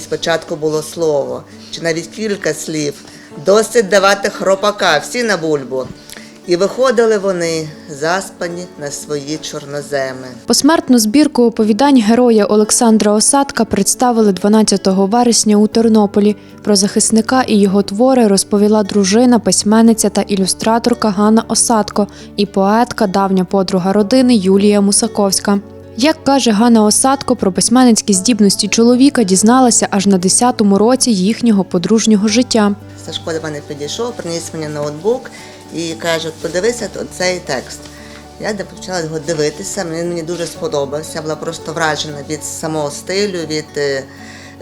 Спочатку було слово, чи навіть кілька слів. Досить давати хропака, всі на бульбу. І виходили вони заспані на свої чорноземи. Посмертну збірку оповідань героя Олександра Осадка представили 12 вересня у Тернополі. Про захисника і його твори розповіла дружина, письменниця та ілюстраторка Ганна Осадко і поетка, давня подруга родини Юлія Мусаковська. Як каже Ганна Осадко, про письменницькі здібності чоловіка дізналася аж на 10-му році їхнього подружнього життя. Сашко до мене підійшов, приніс мені ноутбук і каже: подивися цей текст. Я почала його дивитися, він мені дуже сподобався. Я була просто вражена від самого стилю, від е,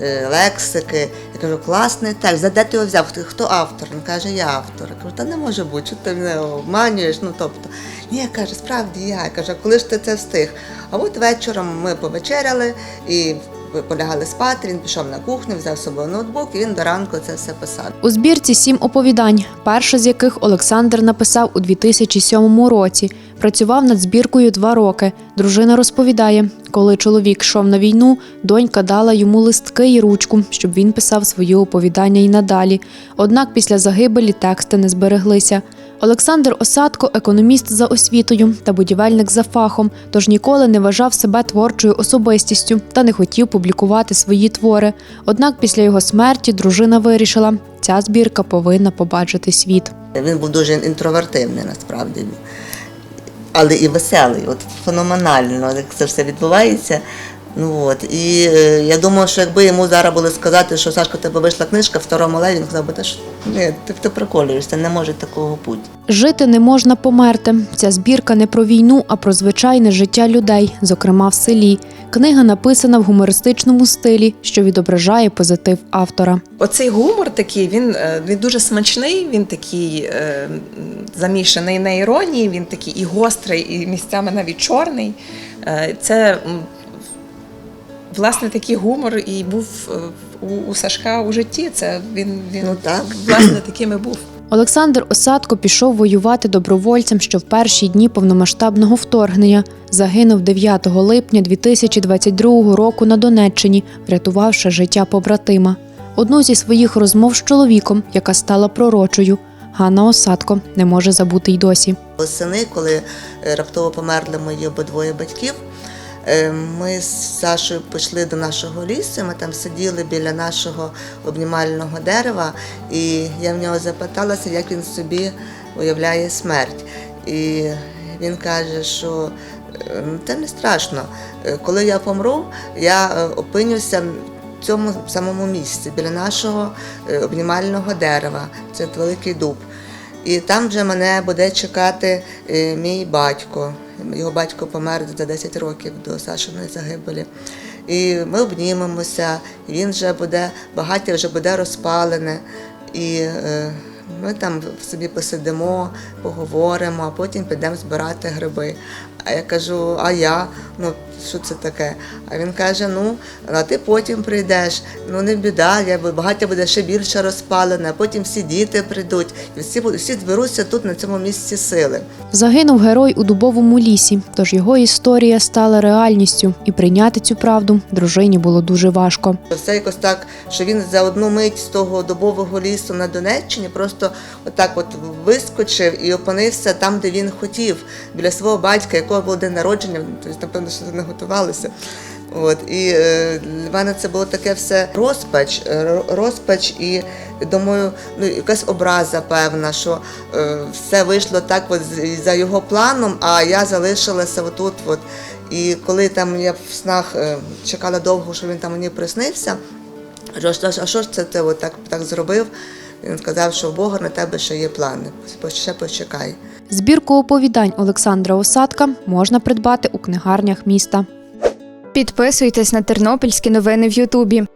лексики. Я кажу, класний текст, за де ти його взяв? Хто, хто автор? Він каже, я автор. Я кажу, та не може бути, що ти мене обманюєш. Ну тобто, ні, каже, справді я. Я кажу, коли ж ти це встиг? А от вечором ми повечеряли і полягали спати. Він пішов на кухню, взяв з собою ноутбук, і він до ранку це все писав. У збірці сім оповідань, перше з яких Олександр написав у 2007 році. Працював над збіркою два роки. Дружина розповідає, коли чоловік йшов на війну, донька дала йому листки і ручку, щоб він писав свої оповідання й надалі. Однак після загибелі тексти не збереглися. Олександр Осадко економіст за освітою та будівельник за фахом, тож ніколи не вважав себе творчою особистістю та не хотів публікувати свої твори. Однак після його смерті дружина вирішила, ця збірка повинна побачити світ. Він був дуже інтровертивний насправді. Але і веселий, от феноменально, як це все відбувається. Ну от і е, я думаю, що якби йому зараз було сказати, що Сашко, тебе вийшла книжка в второму леві, він сказав би, ж ні, ти, ти приколюєшся, не може такого бути. Жити не можна померти. Ця збірка не про війну, а про звичайне життя людей, зокрема в селі. Книга написана в гумористичному стилі, що відображає позитив автора. Оцей гумор такий, він, е, він дуже смачний, він такий е, замішаний на іронії, він такий і гострий, і місцями навіть чорний. Е, Це власне такий гумор і був е, у, у Сашка у житті. Це він, він Ну, так. власне таким і був. Олександр Осадко пішов воювати добровольцем, що в перші дні повномасштабного вторгнення загинув 9 липня 2022 року на Донеччині, врятувавши життя побратима. Одну зі своїх розмов з чоловіком, яка стала пророчою, Ганна Осадко не може забути й досі. Восени, коли е, раптово померли мої обидвоє батьків, ми з Сашою пішли до нашого лісу. Ми там сиділи біля нашого обнімального дерева, і я в нього запиталася, як він собі уявляє смерть. І він каже, що е, «Ну, це не страшно. Е, Коли я помру, я е, опинюся в цьому самому місці, біля нашого е, обнімального дерева. Це великий дуб. І там вже мене буде чекати е, мій батько. Його батько помер за 10 років до Сашиної загибелі. І ми обнімемося, він вже буде, багаття вже буде розпалене. І е, ми там собі посидимо, поговоримо, а потім підемо збирати гриби. А я кажу, а я? Ну, що це таке? А він каже: ну, а ти потім прийдеш, ну не біда, я, багаття буде ще більше розпалене, потім всі діти прийдуть, і всі, всі зберуться тут на цьому місці сили. Загинув герой у дубовому лісі, тож його історія стала реальністю, і прийняти цю правду дружині було дуже важко. Все якось так, що він за одну мить з того добового лісу на Донеччині просто отак от вискочив і опинився там, де він хотів, біля свого батька, якого був день народження, тобто, напевно, що не готувалися. От, і е, для мене це було таке все розпач, розпач і думаю, ну якась образа певна, що е, все вийшло так от за його планом, а я залишилася отут. От. І коли там я в снах е, чекала довго, що він там мені приснився, «А що- ж це ти так, так зробив? Він сказав, що в Бога на тебе ще є плани. Ще почекай. Збірку оповідань Олександра Осадка можна придбати у книгарнях міста. Підписуйтесь на тернопільські новини в Ютубі.